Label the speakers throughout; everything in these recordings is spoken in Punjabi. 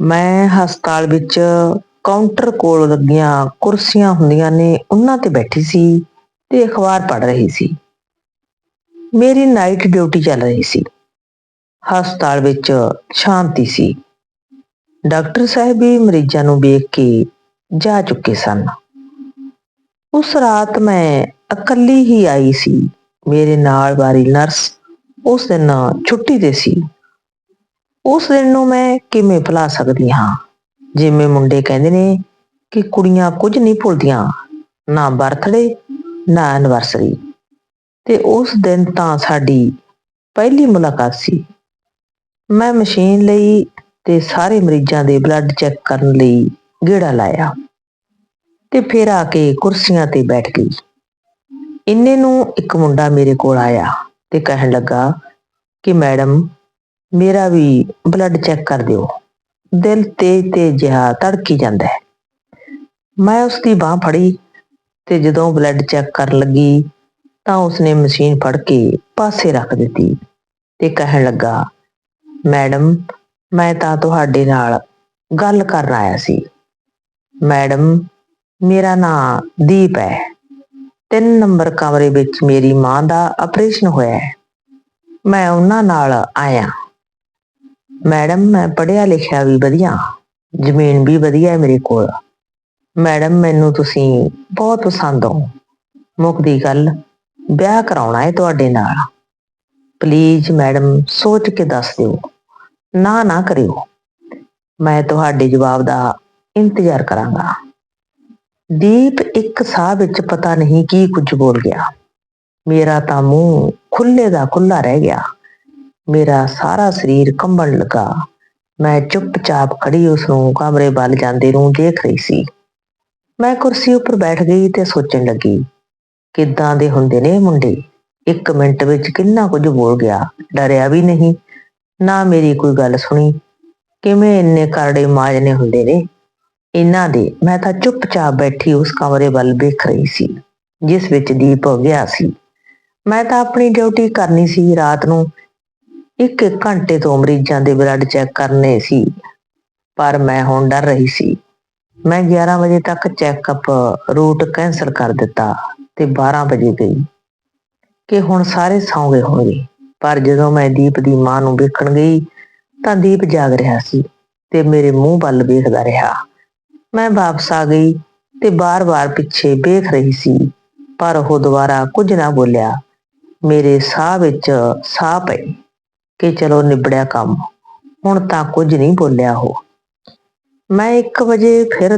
Speaker 1: ਮੈਂ ਹਸਪਤਾਲ ਵਿੱਚ ਕਾਊਂਟਰ ਕੋਲ ਲੱਗੀਆਂ ਕੁਰਸੀਆਂ ਹੁੰਦੀਆਂ ਨੇ, ਉਹਨਾਂ ਤੇ ਬੈਠੀ ਸੀ ਤੇ ਅਖਬਾਰ ਪੜ੍ਹ ਰਹੀ ਸੀ। ਮੇਰੀ ਨਾਈਟ ਡਿਊਟੀ ਚੱਲ ਰਹੀ ਸੀ। ਹਸਪਤਾਲ ਵਿੱਚ ਸ਼ਾਂਤੀ ਸੀ। ਡਾਕਟਰ ਸਾਹਿਬ ਵੀ ਮਰੀਜ਼ਾਂ ਨੂੰ ਵੇਖ ਕੇ ਜਾ ਚੁੱਕੇ ਸਨ। ਉਸ ਰਾਤ ਮੈਂ ਇਕੱਲੀ ਹੀ ਆਈ ਸੀ। ਮੇਰੇ ਨਾਲ ਵਾਲੀ ਨਰਸ ਉਸ ਦਿਨ ਛੁੱਟੀ ਤੇ ਸੀ। ਉਸ ਦਿਨ ਨੂੰ ਮੈਂ ਕਿਵੇਂ ਭੁਲਾ ਸਕਦੀ ਹਾਂ? ਜਿਵੇਂ ਮੁੰਡੇ ਕਹਿੰਦੇ ਨੇ ਕਿ ਕੁੜੀਆਂ ਕੁਝ ਨਹੀਂ ਭੁੱਲਦੀਆਂ, ਨਾ ਬਰਥਡੇ, ਨਾ ਐਨਵਰਸਰੀ ਤੇ ਉਸ ਦਿਨ ਤਾਂ ਸਾਡੀ ਪਹਿਲੀ ਮੁਲਾਕਾਤ ਸੀ। ਮੈਂ ਮਸ਼ੀਨ ਲਈ ਤੇ ਸਾਰੇ ਮਰੀਜ਼ਾਂ ਦੇ ਬਲੱਡ ਚੈੱਕ ਕਰਨ ਲਈ ਗੇੜਾ ਲਾਇਆ ਤੇ ਫਿਰ ਆ ਕੇ ਕੁਰਸੀਆਂ ਤੇ ਬੈਠ ਗਈ। ਇੰਨੇ ਨੂੰ ਇੱਕ ਮੁੰਡਾ ਮੇਰੇ ਕੋਲ ਆਇਆ ਤੇ ਕਹਿਣ ਲੱਗਾ ਕਿ ਮੈਡਮ ਮੇਰਾ ਵੀ ਬਲੱਡ ਚੈੱਕ ਕਰ ਦਿਓ। ਦਿਲ ਤੇਜ਼ ਤੇਜ਼ ਜਿਹਾ ਧੜਕੀ ਜਾਂਦਾ ਹੈ। ਮੈਂ ਉਸ ਦੀ ਬਾਹ ਫੜੀ ਤੇ ਜਦੋਂ ਬਲੱਡ ਚੈੱਕ ਕਰਨ ਲੱਗੀ ਤਾਂ ਉਸਨੇ ਮਸ਼ੀਨ ਫੜ ਕੇ ਪਾਸੇ ਰੱਖ ਦਿੱਤੀ ਤੇ ਕਹਿਣ ਲੱਗਾ, ਮੈਡਮ, ਮੈਂ ਤਾਂ ਤੁਹਾਡੇ ਨਾਲ ਗੱਲ ਕਰਨ ਆਇਆ ਸੀ। ਮੈਡਮ, ਮੇਰਾ ਨਾਂ ਦੀਪ ਹੈ। ਤਿੰਨ ਨੰਬਰ ਕਮਰੇ ਵਿੱਚ ਮੇਰੀ ਮਾਂ ਦਾ ਆਪਰੇਸ਼ਨ ਹੋਇਆ ਹੈ। ਮੈਂ ਉਹਨਾਂ ਨਾਲ ਆਇਆ। ਮੈਡਮ, ਮੈਂ ਪੜ੍ਹਿਆ ਲਿਖਿਆ ਵੀ ਵਧੀਆ, ਜ਼ਮੀਨ ਵੀ ਵਧੀਆ ਹੈ ਮੇਰੇ ਕੋਲ। ਮੈਡਮ, ਮੈਨੂੰ ਤੁਸੀਂ ਬਹੁਤ ਪਸੰਦ ਹੋ। ਮੁੱਕਦੀ ਗੱਲ, ਵਿਆਹ ਕਰਾਉਣਾ ਹੈ ਤੁਹਾਡੇ ਨਾਲ। ਪਲੀਜ਼ ਮੈਡਮ, ਸੋਚ ਕੇ ਦੱਸ ਦਿਓ। ਨਾ ਨਾ ਕਰਿਓ। ਮੈਂ ਤੁਹਾਡੇ ਜਵਾਬ ਦਾ ਇੰਤਜ਼ਾਰ ਕਰਾਂਗਾ। ਦੀਪ ਇੱਕ ਸਾਹ ਵਿੱਚ ਪਤਾ ਨਹੀਂ ਕੀ ਕੁਝ ਬੋਲ ਗਿਆ। ਮੇਰਾ ਤਾਂ ਮੂੰਹ ਖੁੱਲੇ ਦਾ ਖੁੱਲਾ ਰਹਿ ਗਿਆ। ਮੇਰਾ ਸਾਰਾ ਸਰੀਰ ਕੰਬਣ ਲੱਗਾ। ਮੈਂ ਚੁੱਪਚਾਪ ਖੜੀ ਉਸ ਨੂੰ ਕਮਰੇ ਵੱਲ ਜਾਂਦੇ ਨੂੰ ਦੇਖ ਰਹੀ ਸੀ। ਮੈਂ ਕੁਰਸੀ ਉੱਪਰ ਬੈਠ ਗਈ ਤੇ ਸੋਚਣ ਲੱਗੀ, ਕਿੱਦਾਂ ਦੇ ਹੁੰਦੇ ਨੇ ਮੁੰਡੇ? ਇੱਕ ਮਿੰਟ ਵਿੱਚ ਕਿੰਨਾ ਕੁਝ ਬੋਲ ਗਿਆ। ਡਰਿਆ ਵੀ ਨਹੀਂ। ਨਾ ਮੇਰੀ ਕੋਈ ਗੱਲ ਸੁਣੀ। ਕਿਵੇਂ ਇੰਨੇ ਕਰੜੇ ਮਾਜਨੇ ਹੁੰਦੇ ਨੇ? ਇਹਨਾਂ ਦੇ। ਮੈਂ ਤਾਂ ਚੁੱਪਚਾਪ ਬੈਠੀ ਉਸ ਕਮਰੇ ਵੱਲ ਵੇਖ ਰਹੀ ਸੀ, ਜਿਸ ਵਿੱਚ ਦੀਪ ਗਿਆ ਸੀ। ਮੈਂ ਤਾਂ ਆਪਣੀ ਡਿਊਟੀ ਕਰਨੀ ਸੀ ਰਾਤ ਨੂੰ। ਇੱਕ ਇੱਕ ਘੰਟੇ ਤੋਂ ਮਰੀਜ਼ਾਂ ਦੇ ਬਲੱਡ ਚੈੱਕ ਕਰਨੇ ਸੀ, ਪਰ ਮੈਂ ਹੁਣ ਡਰ ਰਹੀ ਸੀ। ਮੈਂ 11 ਵਜੇ ਤੱਕ ਚੈੱਕਅਪ ਰੂਟ ਕੈਂਸਲ ਕਰ ਦਿੱਤਾ ਤੇ 12 ਵਜੇ ਗਈ। ਕਿ ਹੁਣ ਸਾਰੇ ਸੌਂ ਗਏ ਹੋਣਗੇ, ਪਰ ਜਦੋਂ ਮੈਂ ਦੀਪ ਦੀ ਮਾਂ ਨੂੰ ਵੇਖਣ ਗਈ, ਤਾਂ ਦੀਪ ਜਾਗ ਰਿਹਾ ਸੀ ਤੇ ਮੇਰੇ ਮੂੰਹ ਵੱਲ ਵੇਖਦਾ ਰਿਹਾ। ਮੈਂ ਵਾਪਸ ਆ ਗਈ ਤੇ ਬਾਰ-ਬਾਰ ਪਿੱਛੇ ਵੇਖ ਰਹੀ ਸੀ, ਪਰ ਉਹ ਦੁਬਾਰਾ ਕੁਝ ਨਾ ਬੋਲਿਆ। ਮੇਰੇ ਸਾਹ ਵਿੱਚ ਸਾਹ ਪਏ ਕਿ ਚਲੋ ਨਿਬੜਿਆ ਕੰਮ। ਹੁਣ ਤਾਂ ਕੁਝ ਨਹੀਂ ਬੋਲਿਆ ਉਹ। ਮੈਂ 1 ਵਜੇ ਫਿਰ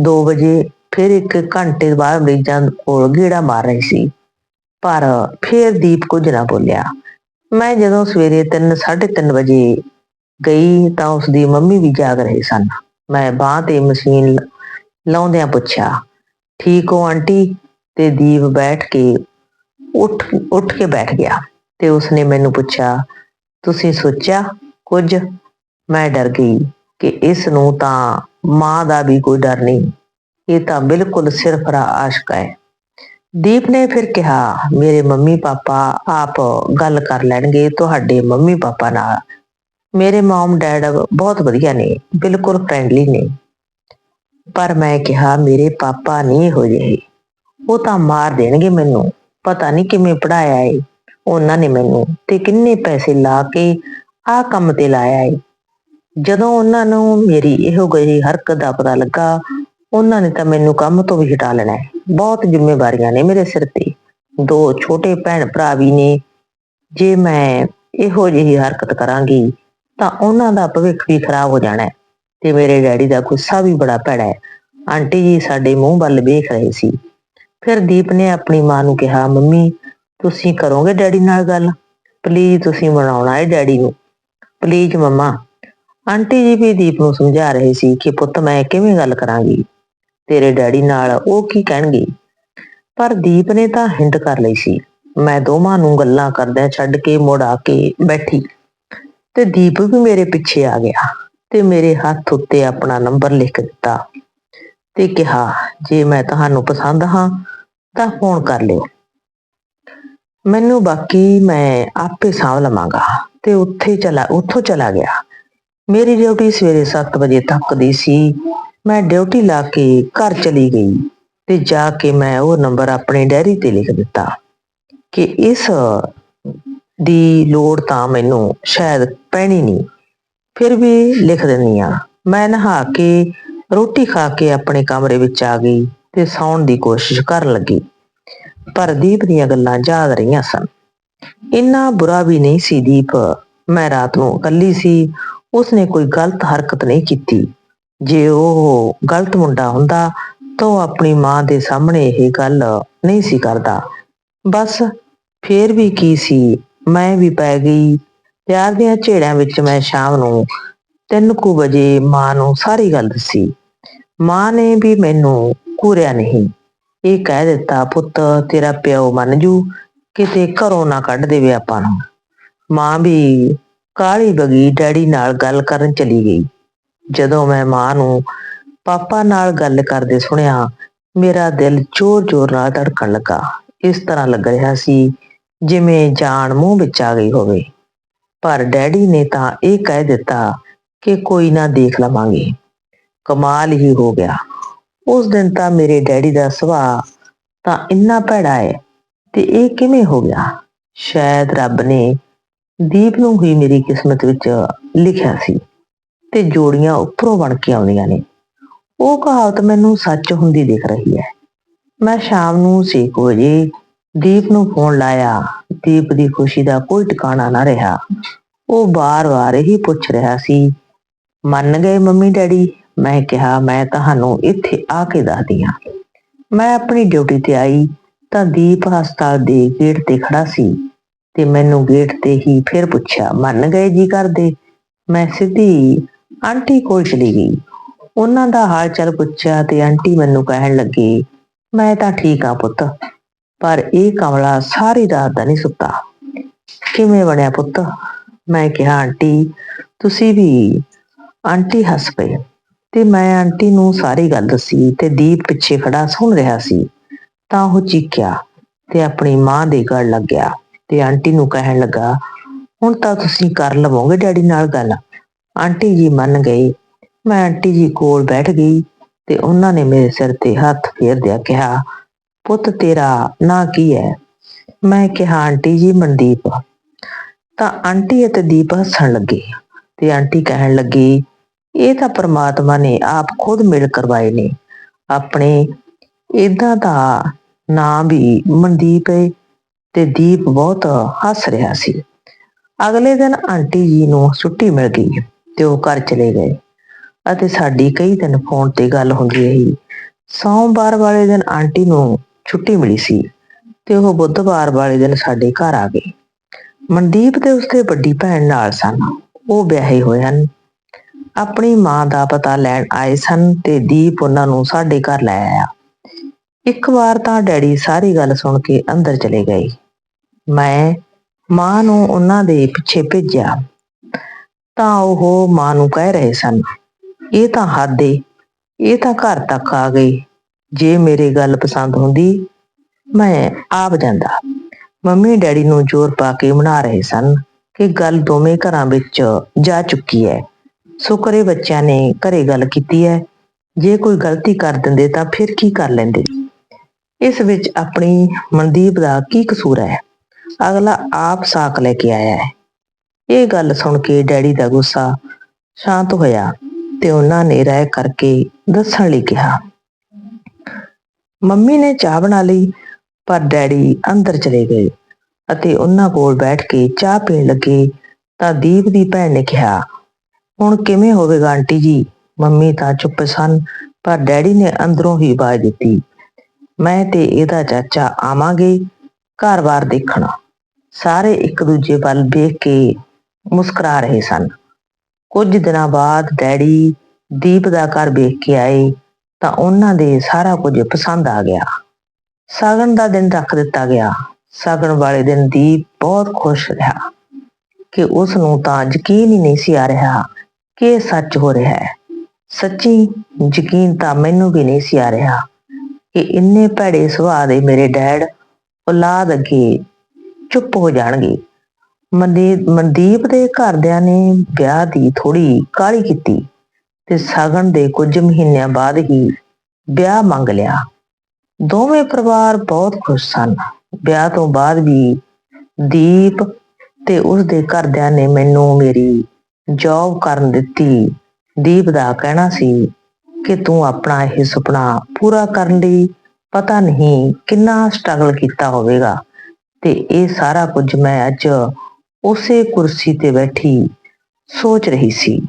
Speaker 1: 2 ਵਜੇ ਫਿਰ ਇੱਕ ਘੰਟੇ ਬਾਅਦ ਮਰੀਜ਼ਾਂ ਕੋਲ ਗੇੜਾ ਮਾਰ ਰਹੀ ਸੀ। ਪਰ ਫਿਰ ਦੀਪ ਕੁਝ ਨਾ ਬੋਲਿਆ। ਮੈਂ ਜਦੋਂ ਸਵੇਰੇ 3 3:30 ਵਜੇ ਗਈ ਤਾਂ ਉਸ ਦੀ ਮੰਮੀ ਵੀ ਜਾਗ ਰਹੇ ਸਨ। ਮੈਂ ਬਾਹ ਤੇ ਮਸ਼ੀਨ ਲਾਉਂਦਿਆਂ ਪੁੱਛਿਆ, ਠੀਕ ਹੋ ਆਂਟੀ? ਤੇ ਦੀਪ ਬੈਠ ਕੇ ਉੱਠ ਉੱਠ ਕੇ ਬੈਠ ਗਿਆ ਤੇ ਉਸਨੇ ਮੈਨੂੰ ਪੁੱਛਿਆ ਤੁਸੀਂ ਸੋਚਿਆ ਕੁਝ? ਮੈਂ ਡਰ ਗਈ ਕਿ ਇਸ ਨੂੰ ਤਾਂ ਮਾਂ ਦਾ ਵੀ ਕੋਈ ਡਰ ਨਹੀਂ। ਇਹ ਤਾਂ ਬਿਲਕੁਲ ਸਿਰਫ ਰਾ ਆਸ਼ਕ ਹੈ। ਦੀਪ ਨੇ ਫਿਰ ਕਿਹਾ, ਮੇਰੇ ਮੰਮੀ ਪਾਪਾ ਆਪ ਗੱਲ ਕਰ ਲੈਣਗੇ ਤੁਹਾਡੇ ਮੰਮੀ ਪਾਪਾ ਨਾਲ। ਮੇਰੇ ਮਮ ਡੈਡ ਬਹੁਤ ਵਧੀਆ ਨੇ, ਬਿਲਕੁਲ ਫ੍ਰੈਂਡਲੀ ਨੇ। ਪਰ ਮੈਂ ਕਿਹਾ, ਮੇਰੇ ਪਾਪਾ ਨਹੀਂ ਹੋ ਜਿਹੇ। ਉਹ ਤਾਂ ਮਾਰ ਦੇਣਗੇ ਮੈਨੂੰ। ਪਤਾ ਨਹੀਂ ਕਿਵੇਂ ਪੜਾਇਆ ਏ। ਉਹਨਾਂ ਨੇ ਮੈਨੂੰ ਤੇ ਕਿੰਨੇ ਪੈਸੇ ਲਾ ਕੇ ਆਹ ਕੰਮ ਤੇ ਲਾਇਆ ਏ। ਜਦੋਂ ਉਹਨਾਂ ਨੂੰ ਮੇਰੀ ਇਹੋ ਜਿਹੀ ਹਰਕਤ ਦਾ ਪਤਾ ਲੱਗਾ, ਉਹਨਾਂ ਨੇ ਤਾਂ ਮੈਨੂੰ ਕੰਮ ਤੋਂ ਵੀ ਹਟਾ ਲੈਣਾ ਹੈ ਬਹੁਤ ਜ਼ਿੰਮੇਵਾਰੀਆਂ ਨੇ ਮੇਰੇ ਸਿਰ ਤੇ। ਦੋ ਛੋਟੇ ਭੈਣ ਭਰਾ ਵੀ ਨੇ। ਜੇ ਮੈਂ ਇਹੋ ਜਿਹੀ ਹਰਕਤ ਕਰਾਂਗੀ, ਤਾਂ ਉਹਨਾਂ ਦਾ ਭਵਿੱਖ ਵੀ ਖਰਾਬ ਹੋ ਜਾਣਾ ਹੈ ਤੇ ਮੇਰੇ ਡੈਡੀ ਦਾ ਗੁੱਸਾ ਵੀ ਬੜਾ ਭੈੜਾ ਹੈ ਆਂਟੀ ਜੀ ਸਾਡੇ ਮੂੰਹ ਵੱਲ ਵੇਖ ਰਹੇ ਸੀ। ਫਿਰ ਦੀਪ ਨੇ ਆਪਣੀ ਮਾਂ ਨੂੰ ਕਿਹਾ, ਮੰਮੀ ਤੁਸੀਂ ਕਰੋਗੇ ਡੈਡੀ ਨਾਲ ਗੱਲ? ਪਲੀਜ਼ ਤੁਸੀਂ ਮਨਾਉਣਾ ਹੈ ਡੈਡੀ ਨੂੰ। ਪਲੀਜ਼ ਮੰਮਾ, ਆਂਟੀ ਜੀ ਵੀ ਦੀਪ ਨੂੰ ਸਮਝਾ ਰਹੇ ਸੀ ਕਿ ਪੁੱਤ ਮੈਂ ਕਿਵੇਂ ਗੱਲ ਕਰਾਂਗੀ? ਤੇਰੇ ਡੈਡੀ ਨਾਲ ਉਹ ਕੀ ਕਹਿਣਗੇ? ਪਰ ਦੀਪ ਨੇ ਤਾਂ ਹਿੰਟ ਕਰ ਲਈ ਸੀ। ਮੈਂ ਦੋਵਾਂ ਨੂੰ ਗੱਲਾਂ ਕਰਦਿਆਂ ਛੱਡ ਕੇ ਮੁੜ ਆ ਕੇ ਬੈਠੀ। ਤੇ ਦੀਪ ਵੀ ਮੇਰੇ ਪਿੱਛੇ ਆ ਗਿਆ ਤੇ ਮੇਰੇ ਹੱਥ ਉੱਤੇ ਆਪਣਾ ਨੰਬਰ ਲਿਖ ਦਿੱਤਾ। ਤੇ ਕਿਹਾ, ਜੇ ਮੈਂ ਤੁਹਾਨੂੰ ਪਸੰਦ ਹਾਂ, ਤਾਂ ਫੋਨ ਕਰ ਲਿਓ। ਮੈਨੂੰ ਬਾਕੀ ਮੈਂ ਆਪੇ ਸਾਂਭ ਲਵਾਂਗਾ। ਤੇ ਉੱਥੇ ਚਲਾ ਉੱਥੋਂ ਚਲਾ ਗਿਆ। ਮੇਰੀ ਡਿਊਟੀ ਸਵੇਰੇ 7 ਵਜੇ ਤੱਕ ਦੀ ਸੀ। ਮੈਂ ਡਿਊਟੀ ਲਾ ਕੇ ਘਰ ਚਲੀ ਗਈ ਤੇ ਜਾ ਕੇ ਮੈਂ ਉਹ ਨੰਬਰ ਆਪਣੀ ਡਾਇਰੀ ਤੇ ਲਿਖ ਦਿੱਤਾ ਕਿ ਇਸ ਦੀ ਲੋੜ ਤਾਂ ਮੈਨੂੰ ਸ਼ਾਇਦ ਪੈਣੀ ਨਹੀਂ। ਫਿਰ ਵੀ ਲਿਖ ਦਿੰਨੀ ਆ ਮੈਂ ਨਹਾ ਕੇ ਰੋਟੀ ਖਾ ਕੇ ਆਪਣੇ ਕਮਰੇ ਵਿੱਚ ਆ ਗਈ ਤੇ ਸੌਣ ਦੀ ਕੋਸ਼ਿਸ਼ ਕਰਨ ਲੱਗੀ। ਪਰ ਦੀਪ ਦੀਆਂ ਗੱਲਾਂ ਯਾਦ ਰਹੀਆਂ ਸਨ। ਇੰਨਾ ਬੁਰਾ ਵੀ ਨਹੀਂ ਸੀ ਦੀਪ। ਮੈਂ ਰਾਤ ਨੂੰ ਇਕੱਲੀ ਸੀ। ਉਸਨੇ ਕੋਈ ਗਲਤ ਹਰਕਤ ਨਹੀਂ ਕੀਤੀ। ਜੇ ਉਹ ਗਲਤ ਮੁੰਡਾ ਹੁੰਦਾ ਤਾਂ ਉਹ ਆਪਣੀ ਮਾਂ ਦੇ ਸਾਹਮਣੇ ਇਹ ਗੱਲ ਨਹੀਂ ਸੀ ਕਰਦਾ। ਬਸ ਫੇਰ ਵੀ ਕੀ ਸੀ? ਮੈਂ ਵੀ ਪੈ ਗਈ। ਪਿਆਰ ਦੀਆਂ ਝੇੜਿਆਂ ਵਿੱਚ ਮੈਂ ਸ਼ਾਮ ਨੂੰ 3 ਕੁ ਵਜੇ ਮਾਂ ਨੂੰ ਸਾਰੀ ਗੱਲ ਦੱਸੀ। ਮਾਂ ਨੇ ਵੀ ਮੈਨੂੰ ਘੂਰਿਆ ਨਹੀਂ। ਇਹ ਕਹਿ ਦਿੱਤਾ, ਪੁੱਤ, ਤੇਰਾ ਪਿਓ ਮੰਨ ਜੂ, ਕਿਤੇ ਘਰੋਂ ਨਾ ਕੱਢ ਦੇਵੇ ਆਪਾਂ ਨੂੰ। ਮਾਂ ਵੀ ਕਾਲੀ ਬਗੀ, ਡੈਡੀ ਨਾਲ ਗੱਲ ਕਰਨ ਚਲੀ ਗਈ। ਜਦੋਂ ਮੈਂ ਮਾਂ ਨੂੰ ਪਾਪਾ ਨਾਲ ਗੱਲ ਕਰਦੇ ਸੁਣਿਆ, ਮੇਰਾ ਦਿਲ ਜ਼ੋਰ-ਜ਼ੋਰ ਨਾਲ ਧੜਕਣ ਲੱਗਾ। ਇਸ ਤਰ੍ਹਾਂ ਲੱਗ ਰਿਹਾ ਸੀ, ਜਿਵੇਂ ਜਾਨ ਮੂੰਹ ਵਿੱਚ ਆ ਗਈ ਹੋਵੇ। ਪਰ ਡੈਡੀ ਨੇ ਤਾਂ ਇਹ ਕਹਿ ਦਿੱਤਾ ਕਿ ਕੋਈ ਨਾ ਦੇਖ ਲਵਾਂਗੇ। ਕਮਾਲ ਹੀ ਹੋ ਗਿਆ। ਉਸ ਦਿਨ ਤਾਂ ਮੇਰੇ ਡੈਡੀ ਦਾ ਸੁਭਾਅ ਤਾਂ ਇੰਨਾ ਭੈੜਾ ਹੈ ਤੇ ਇਹ ਕਿਵੇਂ ਹੋ ਗਿਆ? ਸ਼ਾਇਦ ਰੱਬ ਨੇ ਦੀਪ ਨੂੰ ਹੀ ਮੇਰੀ ਕਿਸਮਤ ਵਿੱਚ ਲਿਖਿਆ ਸੀ ਤੇ ਜੋੜੀਆਂ ਉੱਪਰੋਂ ਬਣ ਕੇ ਆਉਂਦੀਆਂ ਨੇ। ਉਹ ਕਹਾਵਤ ਮੈਨੂੰ ਸੱਚ ਹੁੰਦੀ ਦਿਖ ਰਹੀ ਹੈ। ਮੈਂ ਸ਼ਾਮ ਨੂੰ 6 ਵਜੇ ਦੀਪ ਨੂੰ ਫੋਨ ਲਾਇਆ। ਦੀਪ ਦੀ ਖੁਸ਼ੀ ਦਾ ਕੋਈ ਟਿਕਾਣਾ ਨਾ ਰਿਹਾ। ਉਹ ਬਾਰ-ਬਾਰ ਹੀ ਪੁੱਛ ਰਿਹਾ ਸੀ, ਮੰਨ ਗਏ ਮੰਮੀ ਡੈਡੀ? ਮੈਂ ਕਿਹਾ, ਮੈਂ ਤੁਹਾਨੂੰ ਇੱਥੇ ਆ ਕੇ ਦੱਸਦੀ ਹਾਂ। ਮੈਂ ਆਪਣੀ ਡਿਊਟੀ ਤੇ ਆਈ ਤਾਂ ਦੀਪ ਹਸਪਤਾਲ ਦੇ ਗੇਟ ਤੇ ਖੜਾ ਸੀ ਤੇ ਮੈਨੂੰ ਗੇਟ ਤੇ ਹੀ ਫਿਰ ਪੁੱਛਿਆ, ਮੰਨ ਗਏ ਜੀ ਕਰਦੇ ਮੈਂ ਸਿੱਧੀ ਆਂਟੀ ਕੋਲ ਚਲੀ ਗਈ। ਉਹਨਾਂ ਦਾ ਹਾਲ ਚਾਲ ਪੁੱਛਿਆ ਤੇ ਆਂਟੀ ਮੈਨੂੰ ਕਹਿਣ ਲੱਗੀ, ਮੈਂ ਤਾਂ ਠੀਕ ਆ ਪੁੱਤ, ਪਰ ਇਹ ਕਮਲਾ ਸਾਰੀ ਰਾਤ ਦਾ ਨਹੀਂ ਸੁੱਤਾ। ਕਿਵੇਂ ਬਣਿਆ ਪੁੱਤ? ਮੈਂ ਕਿਹਾ, ਆਂਟੀ, ਤੁਸੀਂ ਵੀ ਆਂਟੀ ਹੱਸ ਪਏ। ਤੇ ਮੈਂ ਆਂਟੀ ਨੂੰ ਸਾਰੀ ਗੱਲ ਦੱਸੀ ਤੇ ਦੀਪ ਪਿੱਛੇ ਖੜਾ ਸੁਣ ਰਿਹਾ ਸੀ। ਤਾਂ ਉਹ ਚੀਕਿਆ ਤੇ ਆਪਣੀ ਮਾਂ ਦੇ ਗਲ ਲੱਗ ਗਿਆ ਤੇ ਆਂਟੀ ਨੂੰ ਕਹਿਣ ਲੱਗਾ, ਹੁਣ ਤਾਂ ਤੁਸੀਂ ਕਰ ਲਵੋਗੇ ਡੈਡੀ ਨਾਲ ਗੱਲ? ਆਂਟੀ ਜੀ ਮੰਨ ਗਏ ਮੈਂ ਆਂਟੀ ਜੀ ਕੋਲ ਬੈਠ ਗਈ ਤੇ ਉਹਨਾਂ ਨੇ ਮੇਰੇ ਸਿਰ ਤੇ ਹੱਥ ਫੇਰਦਿਆਂ ਕਿਹਾ, ਪੁੱਤ ਤੇਰਾ ਨਾਂ ਕੀ ਹੈ? ਮੈਂ ਕਿਹਾ, ਆਂਟੀ ਜੀ ਮਨਦੀਪ। ਤਾਂ ਆਂਟੀ ਅਤੇ ਦੀਪ ਹੱਸਣ ਲੱਗੇ ਤੇ ਆਂਟੀ ਕਹਿਣ ਲੱਗੀ ਇਹ ਤਾਂ ਪ੍ਰਮਾਤਮਾ ਨੇ ਆਪ ਖੁਦ ਮਿਲ ਕਰਵਾਏ ਨੇ। ਆਪਣੇ ਇਦਾਂ ਦਾ ਨਾਂ ਵੀ ਮਨਦੀਪ ਹੈ ਤੇ ਦੀਪ ਬਹੁਤ ਹੱਸ ਰਿਹਾ ਸੀ। ਅਗਲੇ ਦਿਨ ਆਂਟੀ ਜੀ ਨੂੰ ਛੁੱਟੀ ਮਿਲ ਗਈ ਤੇ ਉਹ ਘਰ ਚਲੇ ਗਏ ਅਤੇ ਸਾਡੀ ਕਈ ਦਿਨ ਫੋਨ ਤੇ ਗੱਲ ਹੁੰਦੀ ਰਹੀ। ਸੋਮਵਾਰ ਵਾਲੇ ਦਿਨ ਆਂਟੀ ਨੂੰ ਛੁੱਟੀ ਮਿਲੀ ਸੀ ਤੇ ਉਹ ਬੁੱਧਵਾਰ ਵਾਲੇ ਦਿਨ ਸਾਡੇ ਘਰ ਆ ਗਏ। ਮਨਦੀਪ ਤੇ ਉਸਦੇ ਵੱਡੀ ਭੈਣ ਨਾਲ ਸਨ। ਉਹ ਵਿਆਹੇ ਹੋਏ ਹਨ। ਆਪਣੀ ਮਾਂ ਦਾ ਪਤਾ ਲੈਣ ਆਏ ਸਨ ਤੇ ਦੀਪ ਉਹਨਾਂ ਨੂੰ ਸਾਡੇ ਘਰ ਲੈ ਆਇਆ। ਇੱਕ ਵਾਰ ਤਾਂ ਡੈਡੀ ਸਾਰੀ ਗੱਲ ਸੁਣ ਕੇ ਅੰਦਰ ਚਲੇ ਗਏ। ਮੈਂ ਮਾਂ ਨੂੰ ਉਹਨਾਂ ਦੇ ਪਿੱਛੇ ਭੇਜਿਆ। ਤਾਂ ਉਹ ਮਾਂ ਨੂੰ ਕਹਿ ਰਹੇ ਸਨ, ਇਹ ਤਾਂ ਹੱਦ ਏ, ਇਹ ਤਾਂ ਘਰ ਤੱਕ ਆ ਗਈ। ਜੇ ਮੇਰੇ ਗੱਲ ਪਸੰਦ ਹੁੰਦੀ, ਮੈਂ ਆਪ ਜਾਂਦਾ। ਮੰਮੀ ਡੈਡੀ ਨੂੰ ਜ਼ੋਰ ਪਾ ਕੇ ਮਨਾ ਰਹੇ ਸਨ ਕਿ ਗੱਲ ਦੋਵੇਂ ਘਰਾਂ ਵਿੱਚ ਜਾ ਚੁੱਕੀ ਹੈ। ਸੁਕਰੇ ਬੱਚਿਆਂ ਨੇ ਘਰੇ ਗੱਲ ਕੀਤੀ ਹੈ, ਜੇ ਕੋਈ ਗਲਤੀ ਕਰ ਦਿੰਦੇ ਤਾਂ ਫਿਰ ਕੀ ਕਰ ਲੈਂਦੇ? ਇਸ ਵਿੱਚ ਆਪਣੀ ਮਨਦੀਪ ਦਾ ਕੀ ਕਸੂਰ ਹੈ? ਅਗਲਾ ਆਪ ਸਾਕ ਲੈ ਕੇ ਆਇਆ ਹੈ। ਇਹ ਗੱਲ ਸੁਣ ਕੇ ਡੈਡੀ ਦਾ ਗੁੱਸਾ ਸ਼ਾਂਤ ਹੋਇਆ ਤੇ ਉਹਨਾਂ ਨੇ ਰਾਇ ਕਰਕੇ ਦੱਸਣ ਲਈ ਕਿਹਾ, ਮੰਮੀ ਨੇ ਚਾਹ ਬਣਾ ਲਈ, ਪਰ ਡੈਡੀ ਅੰਦਰ ਚਲੇ ਗਏ ਅਤੇ ਉਹਨਾਂ ਕੋਲ ਬੈਠ ਕੇ ਚਾਹ ਪੀਣ ਲੱਗੇ ਤਾਂ ਦੀਪ ਦੀ ਭੈਣ ਨੇ ਕਿਹਾ ਹੁਣ ਕਿਵੇਂ ਹੋਵੇਗਾ ਆਂਟੀ ਜੀ? ਮੰਮੀ ਤਾਂ ਚੁੱਪ ਸਨ, ਪਰ ਡੈਡੀ ਨੇ ਅੰਦਰੋਂ ਹੀ ਆਵਾਜ਼ ਦਿੱਤੀ। ਮੈਂ ਤੇ ਇਹਦਾ ਚਾਚਾ ਆਵਾਂਗੇ ਘਰ-ਬਾਰ ਦੇਖਣਾ। ਸਾਰੇ ਇੱਕ ਦੂਜੇ ਵੱਲ ਵੇਖ ਕੇ ਮੁਸਕਰਾ ਰਹੇ ਸਨ। ਕੁਝ ਦਿਨਾਂ ਬਾਅਦ ਡੈਡੀ ਦੀਪ ਦਾ ਘਰ ਵੇਖ ਕੇ ਆਏ ਤਾਂ ਉਹਨਾਂ ਦੇ ਸਾਰਾ ਕੁਝ ਪਸੰਦ ਆ ਗਿਆ। ਸਾਗਣ ਦਾ ਦਿਨ ਰੱਖ ਦਿੱਤਾ ਗਿਆ। ਸਾਗਣ ਵਾਲੇ ਦਿਨ ਦੀਪ ਬਹੁਤ ਖੁਸ਼ ਰਿਹਾ ਕਿ ਉਸ ਨੂੰ ਤਾਂ ਯਕੀਨ ਹੀ ਨਹੀਂ ਸੀ ਆ ਰਿਹਾ ਕਿ ਸੱਚ ਹੋ ਰਿਹਾ ਹੈ। ਸੱਚੀ ਯਕੀਨ ਤਾਂ ਮੈਨੂੰ ਵੀ ਨਹੀਂ ਸੀ ਆ ਰਿਹਾ ਕਿ ਇੰਨੇ ਭੈੜੇ ਸੁਭਾਅ ਦੇ ਮੇਰੇ ਡੈਡ ਔਲਾਦ ਅੱਗੇ ਚੁੱਪ ਹੋ ਜਾਣਗੇ। ਮਨਦੀਪ ਦੇ ਘਰਦਿਆਂ ਨੇ ਵਿਆਹ ਦੀ ਥੋੜੀ ਕਾਹਲੀ ਕੀਤੀ ਤੇ ਸਗਨ ਦੇ ਕੁਝ ਮਹੀਨਿਆਂ ਬਾਅਦ ਹੀ ਵਿਆਹ ਮੰਗ ਲਿਆ। ਦੋਵੇਂ ਪਰਿਵਾਰ ਬਹੁਤ ਖੁਸ਼ ਸਨ। ਵਿਆਹ ਤੋਂ ਬਾਅਦ ਵੀ ਦੀਪ ਤੇ ਉਸ ਦੇ ਘਰਦਿਆਂ ਨੇ ਮੈਨੂੰ ਮੇਰੀ ਜੌਬ ਕਰਨ ਦਿੱਤੀ। ਦੀਪ ਦਾ ਕਹਿਣਾ ਸੀ ਕਿ ਤੂੰ ਆਪਣਾ ਇਹ ਸੁਪਨਾ ਪੂਰਾ ਕਰਨ ਲਈ ਪਤਾ ਨਹੀਂ ਕਿੰਨਾ ਸਟਰਗਲ ਕੀਤਾ ਹੋਵੇਗਾ। ਤੇ ਇਹ ਸਾਰਾ ਕੁਝ ਮੈਂ ਅੱਜ ਉਸੇ ਕੁਰਸੀ ਤੇ ਬੈਠੀ ਸੋਚ ਰਹੀ ਸੀ।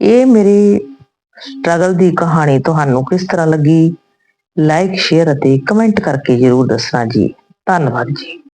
Speaker 1: ਇਹ ਮੇਰੀ ਸਟਰਗਲ ਦੀ ਕਹਾਣੀ ਤੁਹਾਨੂੰ ਕਿਸ ਤਰ੍ਹਾਂ ਲੱਗੀ? ਲਾਈਕ ਸ਼ੇਅਰ ਅਤੇ ਕਮੈਂਟ ਕਰਕੇ ਜਰੂਰ ਦੱਸਣਾ ਜੀ। ਧੰਨਵਾਦ ਜੀ।